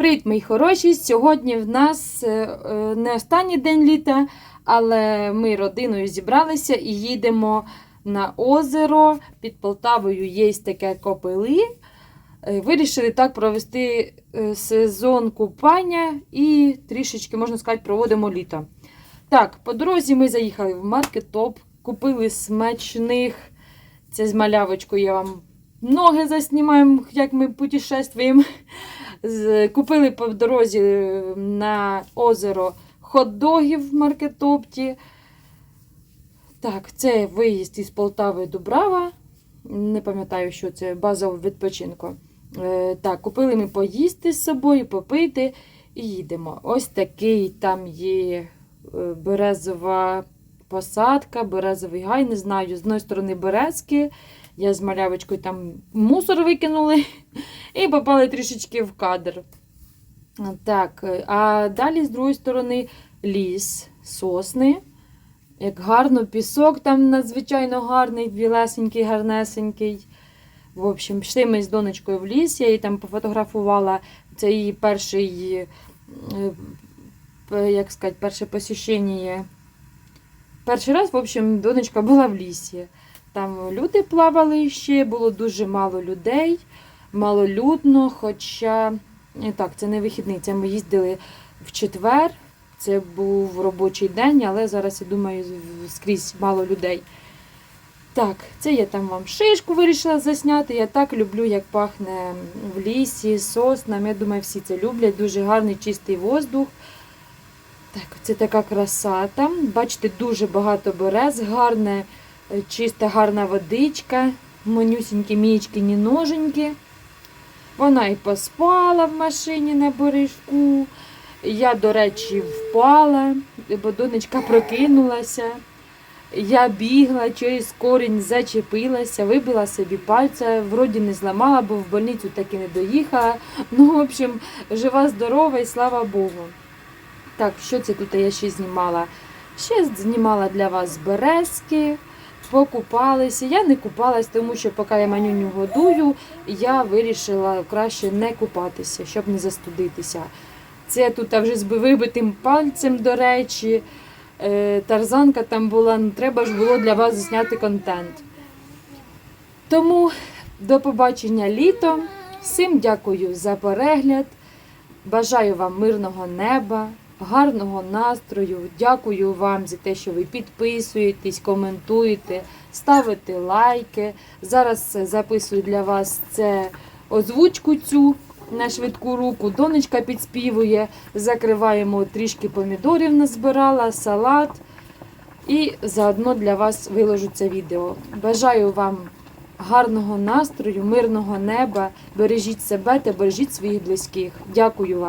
Привіт, мої хороші! Сьогодні в нас е, е, не останній день літа, але ми родиною зібралися і їдемо на озеро. Під Полтавою є таке копили. Е, Вирішили так провести сезон купання і трішечки, можна сказати, проводимо літо. Так, по дорозі ми заїхали в маркетоп, купили смачних. Це з малявочкою я вам ноги заснімаємо, як ми путешествуємо. Купили по дорозі е, на озеро хот-догів в маркетопті. Так, це виїзд із Полтави до Брава. Не пам'ятаю, що це база відпочинку. Е, так, купили ми поїсти з собою, попити і їдемо. Ось такий там є е, березова посадка, березовий гай, не знаю. З одної сторони березки. Я з малявочкою там мусор викинули і попали трішечки в кадр. Так, е, а далі з другої сторони ліс, сосни. Як гарно, пісок там надзвичайно гарний, білесенький, гарнесенький. В общем, пішли ми з донечкою в ліс, я її там пофотографувала. Це її перший, е, як сказати, перше посіщення. Перший раз, в общем, донечка була в лісі. Там люди плавали ще, було дуже мало людей, малолюдно, хоча так, це не вихідний, це ми їздили в четвер. Це був робочий день, але зараз, я думаю, скрізь мало людей. Так, це я там вам шишку вирішила засняти. Я так люблю, як пахне в лісі, соснам. Я думаю, всі це люблять. Дуже гарний чистий воздух. Так, це така краса. Бачите, дуже багато берез, гарне, е, чиста, гарна водичка, манюсінькі мічкині ноженьки. Вона і поспала в машині на бережку. Я, до речі, впала, бо донечка прокинулася. Я бігла, через корінь зачепилася, вибила собі пальця, вроді не зламала, бо в больницю таки не доїхала. Ну, в общем, жива, здорова і слава Богу. Так, що це тут я ще знімала? Ще знімала для вас березки, покупалися. Я не купалась, тому що поки я манюню годую, я вирішила краще не купатися, щоб не застудитися. Це тут вже з вибитим пальцем, до речі. Е, Тарзанка там була, ну, треба ж було для вас зняти контент. Тому до побачення літом. Всім дякую за перегляд. Бажаю вам мирного неба, гарного настрою. Дякую вам за те, що ви підписуєтесь, коментуєте, ставите лайки. Зараз записую для вас це озвучку цю на швидку руку. Донечка підспівує. Закриваємо трішки помідорів назбирала, салат. І заодно для вас виложу це відео. Бажаю вам гарного настрою, мирного неба. Бережіть себе та бережіть своїх близьких. Дякую вам.